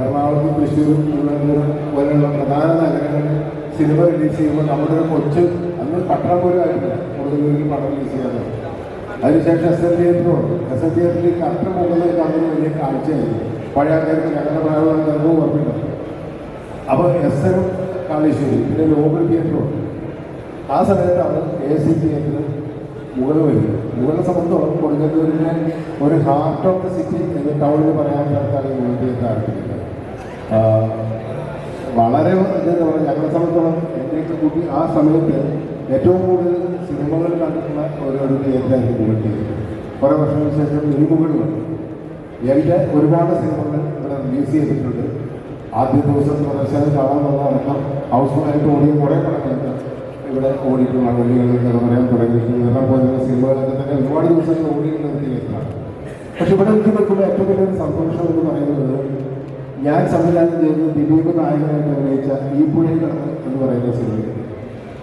എറണാകുളത്തും തൃശ്ശൂരും തിരുവനന്തപുരം പോലെയുള്ള പ്രധാന നഗരങ്ങളിൽ സിനിമ റിലീസ് ചെയ്യുമ്പോൾ നമ്മുടെ ഒരു കൊച്ച് അന്ന് പട്ടണം പോലും ആയിട്ടില്ല. കൊടുങ്ങല്ലൂരിൽ പടം റിലീസ് ചെയ്യാറ് അതിനുശേഷം എസ് എൻ തിയേറ്ററുണ്ട് എസ് എൻ തിയേറ്ററിൽ കറക്റ്റ് മുകളിൽ കാണുന്ന വലിയ കാഴ്ചയായിരുന്നു. പഴയ ആൾക്കാർക്ക് ഞങ്ങളുടെ പ്രായമുള്ള ചിലപ്പോൾ ഓർമ്മയുണ്ട്. അപ്പോൾ എസ് എൻ കാളീശ്വരി പിന്നെ ലോബൽ തിയേറ്ററുണ്ട് ആ സമയത്താണ് എ സി തിയേറ്റർ മുകളിൽ വരുന്നത് മുകളിലെ സംബന്ധിച്ചോളം കൊടുങ്ങല്ലൂരിനെ ഒരു ഹാർട്ട് ഓഫ് ദ സിറ്റി എന്ന് ടൗണിൽ പറയാൻ ഈ മുകൾ തിയേറ്റർ ആരംഭിക്കുന്നത് വളരെ എന്താ പറയുക ഞങ്ങളെ സംബന്ധിച്ചോളം എന്റെയൊക്കെ കൂട്ടി ആ സമയത്ത് ഏറ്റവും കൂടുതൽ സിനിമകൾ കണ്ടിട്ടുള്ള ഒരു ഒരു തിയേറ്ററായിരുന്നു തിയേറ്റർ കുറേ വർഷങ്ങൾക്ക് ശേഷം ഇനിമുകൾ വന്നു. എന്റെ ഒരുപാട് സിനിമകൾ ഇവിടെ റിലീസ് ചെയ്തിട്ടുണ്ട്. ആദ്യ ദിവസം പ്രദർശനം കാണാൻ വന്നതടക്കം ഹൗസ്ഫുള്ളായിട്ട് ഓടിയ കുറേ പടങ്ങളൊക്കെ ഇവിടെ ഓടിയിട്ടുള്ള വെള്ളികളിൽ പറയാൻ തുടങ്ങിയിട്ടുണ്ട്. നിറം പോലുള്ള സിനിമകളൊക്കെ തന്നെ ഒരുപാട് ദിവസങ്ങൾ ഓടിയിട്ടുള്ള തിയേറ്ററാണ് പക്ഷെ ഇവിടെ എനിക്ക് നിൽക്കുമ്പോൾ ഏറ്റവും വലിയൊരു സന്തോഷം എന്ന് പറയുന്നത് ഞാൻ സംവിധാനം ചെയ്തത് ദിലീപ് നായകനായിട്ട് അഭിനയിച്ച ഈ പുഴയിൽ എന്ന് പറയുന്ന സിനിമ.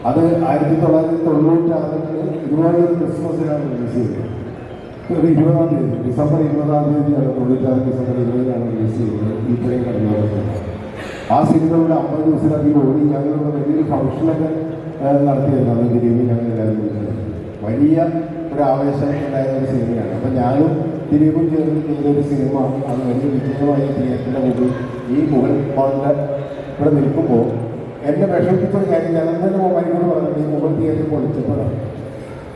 അത് ആയിരത്തി തൊള്ളായിരത്തി തൊണ്ണൂറ്റാറിൽ ഇതുപോലെ ഒരു ക്രിസ്മസിനാണ് റിലീസ് ചെയ്തത്. ഇരുപതാം തീയതി ഡിസംബർ ഇരുപതാം തീയതിയാണ് തൊണ്ണൂറ്റാറ് ഡിസംബർ ഇരുപതിനാണ് റിലീസ് ചെയ്തത് ഈ പുഴയിൽ കടന്നു ആ സിനിമയുടെ അമ്പത് ദിവസത്തിലധികം ഓടി ഞങ്ങളുടെ വലിയൊരു ഫംഗ്ഷനൊക്കെ അന്ന് ദിലീപ് ഞങ്ങൾ എല്ലാവരും വലിയ ഒരു ആവേശം ഉണ്ടായ ഒരു സിനിമയാണ്. അപ്പം ഞാനും ദിലീപും ചേർന്ന് ചെയ്തൊരു സിനിമ അത് വലിയ വിജയമായി തിയേറ്ററിന്റെ മുമ്പിൽ ഈ മുകൾ ഹാളിന്റെ ഇവിടെ നിൽക്കുമ്പോൾ. എന്നെ വിഷമിപ്പിച്ചൊരു കാര്യം ഞാൻ തന്നെ മൊബൈലിനോട് പറഞ്ഞത് ഈ മുകൾ തിയേറ്ററിൽ പൊളിച്ചപ്പോഴാണ്.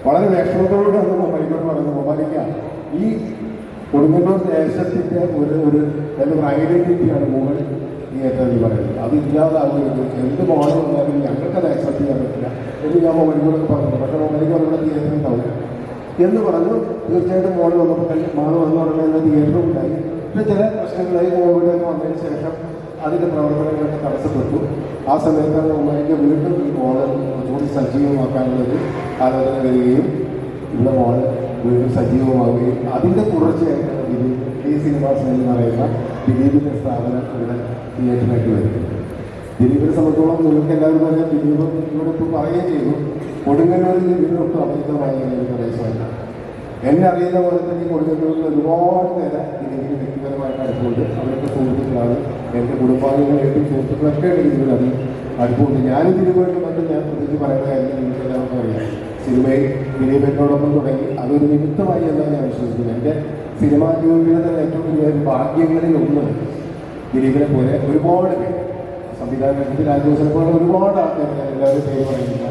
വളരെ വിഷമത്തോട് അന്ന് മൊബൈലിനോട് പറയുന്നത് മൊബൈലിക്ക ഈ കൊടുങ്ങല്ലൂർ ദേശത്തിന്റെ ഒരു ഒരു പറയുക ഐഡന്റിറ്റിയാണ് മുകൾ തിയേറ്റർ എന്ന് പറയുന്നത്. അത് ഇല്ലാതാകുന്നത് എന്ത് മോഡൽ വന്നാലും അത് അക്സെപ്റ്റ് ചെയ്യാൻ പറ്റില്ല എന്ന് ഞാൻ മൊബൈലിനോട് പറഞ്ഞു പക്ഷേ മൊബൈലിക്ക് ഉണ്ടാവും എന്ന് പറഞ്ഞു. തീർച്ചയായിട്ടും മോൾ വന്നപ്പോൾ തന്നെ മാൾ വന്ന ഉടനെ തന്നെ തിയേറ്ററും ഉണ്ടായി. പിന്നെ ചില പ്രശ്നങ്ങളായി കോവിഡ് ഒക്കെ വന്നതിന് ശേഷം അതിന്റെ പ്രവർത്തനങ്ങളൊക്കെ തടസ്സപ്പെട്ടു. ആ സമയത്താണ് ഉമ്മയ്ക്ക് വീണ്ടും ഈ മോൾ ഒന്നുകൂടി സജീവമാക്കാനുള്ളൊരു ആലോചന വരികയും ഇവിടെ മോൾ വീണ്ടും സജീവമാവുകയും അതിന്റെ തുടർച്ചയായിട്ടാണ് ദിലീപ് ഈ സിനിമാസ് എന്ന് പറയുന്ന ദിലീപിന്റെ സ്ഥാപനം ഇവിടെ തിയേറ്ററിലേക്ക് വരുന്നത് ദിലീപിനെ സംബന്ധിച്ചോളം നിങ്ങൾക്ക് എല്ലാവരും തന്നെ ദിലീപ് ഇവിടെ ഇപ്പോൾ പറയുകയും ചെയ്തു. കൊടുങ്ങല്ലൂരിൽ ദിലീപിനൊട്ടും അഭിജിതമായി എന്നെ അറിയുന്ന പോലെ തന്നെ കൊടുക്കുന്നവർക്ക് ഒരുപാട് പേരെ ഇതിനെ വ്യക്തിപരമായിട്ട് അടുപ്പമുണ്ട് അവരൊക്കെ സുഹൃത്തുക്കളാണ്. എന്റെ കുടുംബാംഗങ്ങളായിട്ടും സുഹൃത്തുക്കളൊക്കെ ദിലീപിന് അത് അടുപ്പമുണ്ട് ഞാനും ദിലീപുമായിട്ട് ബന്ധം ഞാൻ പ്രത്യേകിച്ച് പറയുന്ന കാര്യം നിങ്ങൾക്ക് എല്ലാവർക്കും അറിയാം. സിനിമയിൽ വിനീപനോടൊപ്പം തുടങ്ങി. അതൊരു നിമിത്തമായി എന്നാണ് ഞാൻ വിശ്വസിക്കുന്നത്. എന്റെ സിനിമാ ജീവിതത്തിലെ തന്നെ ഏറ്റവും വലിയ ഭാഗ്യങ്ങളിൽ ഒന്ന് ദിലീപിനെ പോലെ ഒരുപാട് പേര്. സംവിധാനത്തിൽ രാജോസിനെ പോലെ ഒരുപാട് ആൾക്കാർ എല്ലാവരും പേര് പറയുന്നില്ല.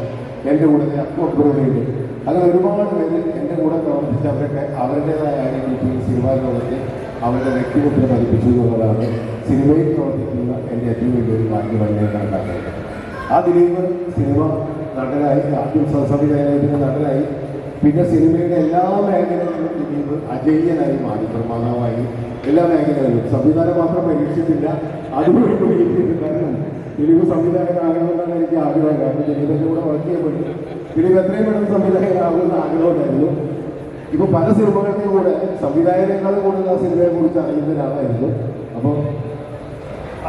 എന്റെ കൂടെ അക്ബറുണ്ട് അങ്ങനെ ഒരുപാട് പേര് എന്റെ കൂടെ പ്രവർത്തിച്ച് അവരൊക്കെ അവരുടേതായ ഐഡന്റിറ്റി സിനിമാ ലോകത്തെ അവരുടെ വ്യക്തിമുദ്ര പതിപ്പിച്ചു എന്നുള്ളതാണ്. സിനിമയിൽ പ്രവർത്തിക്കുന്ന എന്റെ ഏറ്റവും വലിയൊരു ഭാഗ്യമായി ഞാൻ കണക്കാക്കുന്നത് ആ ദിലീപ് സിനിമ നടനായി ആദ്യം സംവിധായകത്തിന് നടനായി പിന്നെ സിനിമയുടെ എല്ലാ മേഖലകളിലും ദിലീപ് അജയ്യനായി മാറി നിർമ്മാതാവായി. എല്ലാ മേഖലകളിലും. സംവിധാനം മാത്രം പരീക്ഷിച്ചില്ല പരീക്ഷിച്ചില്ല കാരണം. ദിലീപ് സംവിധായകനാകണമെന്നാണ് എനിക്ക് ആഗ്രഹം. കാരണം ദിലീപിന്റെ കൂടെ വർക്ക് ചെയ്യാൻ പറ്റും. ദിലീപ് എത്രയും പെട്ടെന്ന് സംവിധായകനാകുമെന്ന് ആഗ്രഹമുണ്ടായിരുന്നു. ഇപ്പൊ പല സിനിമകളുടെ കൂടെ സംവിധായകനേക്കാൾ കൂടുതൽ ആ സിനിമയെ കുറിച്ച് അറിയുന്ന ഒരാളായിരുന്നു. അപ്പോൾ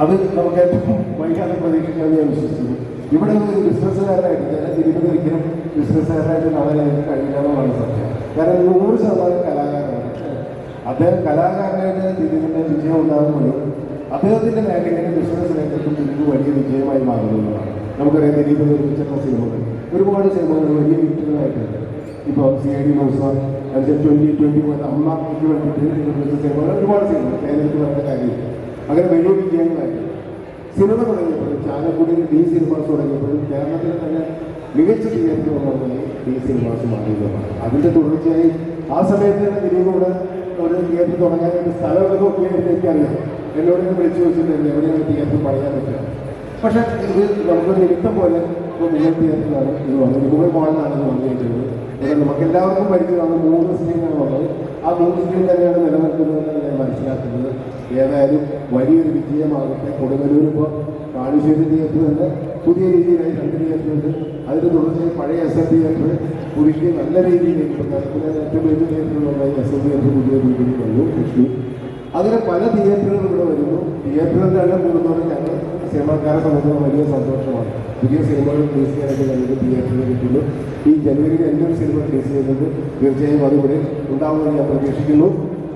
അത് നമുക്ക് ഏറ്റവും വൈകാതെ പ്രതീക്ഷിക്കാമെന്ന് ഞാൻ വിശ്വസിക്കുന്നു. ഇവിടെ ഒരു ബിസിനസ്സുകാരനായിട്ട് ഞാൻ ദിലീപിന് ഒരിക്കലും ബിസിനസ്സുകാരനായിട്ട് നടനായിട്ട് കഴിയില്ല സത്യം. കാരണം നൂറ് ശതമാനം കലാകാരനാണ്. അദ്ദേഹം കലാകാരനായിട്ട് ദിലീപിന്റെ വിജയം ഉണ്ടാകുമ്പോഴും അദ്ദേഹത്തിന്റെ മേഖലയിലെ ബിസിനസ് രംഗത്തും ദിലീപ് വലിയ വിജയമായി മാറുന്നതാണ് നമുക്കറിയാം ദിലീപ് നിർമ്മിച്ചിട്ടുള്ള സിനിമകൾ ഒരുപാട് സിനിമകൾ വലിയ വിറ്റുകളായിട്ടുണ്ട് ഇപ്പോൾ സി ഐ ഡി മൂസ അതിന്റെ ട്വന്റി ട്വന്റി വൺ അമ്മയ്ക്ക് വേണ്ടിയിട്ട് ഒരുപാട് സിനിമ കേരളത്തിൽ വേണ്ട കാര്യമില്ല അങ്ങനെ വലിയ വിജയങ്ങളായിട്ട് സിനിമ തുടങ്ങിയപ്പോഴും ചാലക്കുടിയിൽ ഡി സിനിമാസ് തുടങ്ങിയപ്പോഴും കേരളത്തിൽ തന്നെ മികച്ച തിയേറ്റർ ഒന്നായി ഡി സിനിമാസ് മാറിയതാണ് അതിന്റെ തുടർച്ചയായി ആ സമയത്ത് തന്നെ ഇവിടെ ഒരു തിയേറ്റർ തുടങ്ങാനായിട്ട് സ്ഥലമൊക്കെ നോക്കിയായിട്ട് എനിക്കറിയാം. എന്നോട് വിളിച്ചു ചോദിച്ചിട്ടുണ്ട് എവിടെയാണ് തിയേറ്റർ പറയാൻ പറ്റുക? പക്ഷേ ഇത് നമുക്കൊരു നിമിത്തം പോലെ മുഗൾ തിയേറ്ററിലാണ് ഇത് വന്നത് ഗൂഗിൾ മോളിലാണ് ഇത് വന്നിരിക്കുന്നത് ഇവിടെ നമുക്ക് എല്ലാവർക്കും പരിചയമാണ് മൂന്ന് സ്ത്രീകളാണ് വന്നത്. ആ മൂന്ന് സ്ക്രീൻ തന്നെയാണ് നിലനിൽക്കുന്നതെന്ന് ഞാൻ മനസ്സിലാക്കുന്നത്. ഏതായാലും വലിയൊരു വിജയമാകട്ടെ. കൊടുങ്ങല്ലൂർ ഇപ്പോൾ കാണിശ്ശേരി തിയേറ്റർ തന്നെ പുതിയ രീതിയിലായി രണ്ട് തിയേറ്റർ ഉണ്ട് അതിന് തുടർച്ചയായി പഴയ എസ് എൻ തിയേറ്റർ പുതുക്കി നല്ല രീതിയിൽ ഏറ്റവും വലിയ തിയേറ്ററുകളായി എസ് എൻ തിയേറ്റർ പുതിയ രീതിയിൽ വന്നു. കൃഷി അങ്ങനെ പല തിയേറ്ററുകൾ ഇവിടെ വരുന്നു. തിയേറ്ററിന്റെ എണ്ണം കൂടുന്നതോടെ ഞങ്ങൾ സിനിമാക്കാരെ സംബന്ധിച്ച് വലിയ സന്തോഷമാണ്. പുതിയ സിനിമകൾ റിലീസ് ചെയ്യാനായിട്ട് ഞങ്ങൾക്ക് തിയേറ്ററിൽ കിട്ടുന്നു. ഈ ജനുവരിയിൽ എന്റെ ഒരു സിനിമ റിലീസ് ചെയ്യുന്നത് തീർച്ചയായും അതിവിടെ ഉണ്ടാവുമെന്ന് ഞാൻ പ്രതീക്ഷിക്കുന്നു.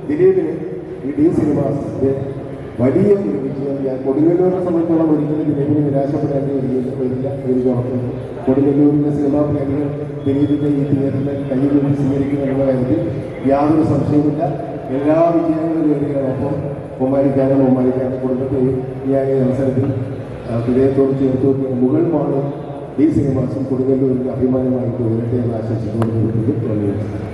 ദിലീപിന് ഈ ഡി സിനിമാസിന്റെ വലിയ വിജയം ഞാൻ കൊടുങ്ങല്ലൂരിനെ സംബന്ധിച്ചോളം ഒരിക്കലും ദിലീപിനെ വരികയില്ല വരില്ല എനിക്ക് ഉറപ്പുണ്ട്. കൊടുങ്ങല്ലൂരിന്റെ സിനിമാ പ്രേമികൾ ദിലീപിന്റെ ഈ തിയേറ്ററിനെ കയ്യിൽ നിന്ന് സ്വീകരിക്കുമെന്നുള്ള കാര്യത്തിൽ യാതൊരു സംശയവുമില്ല. എല്ലാ വിജയങ്ങളും നേടിയതോടൊപ്പം ഒമ്മാരിക്കാനും ഒമ്മാരിക്കാനും കുടുംബത്തെയും ഈ ആയ അവസരത്തിൽ ഹൃദയത്തോട് ചേർത്ത് മുകൾ മാളും ഈ സിനിമാസും കൊടുങ്ങല്ലൂരിന്റെ അഭിമാനമായി തുടരട്ടെ എന്ന് ആശംസിച്ചുകൊണ്ട്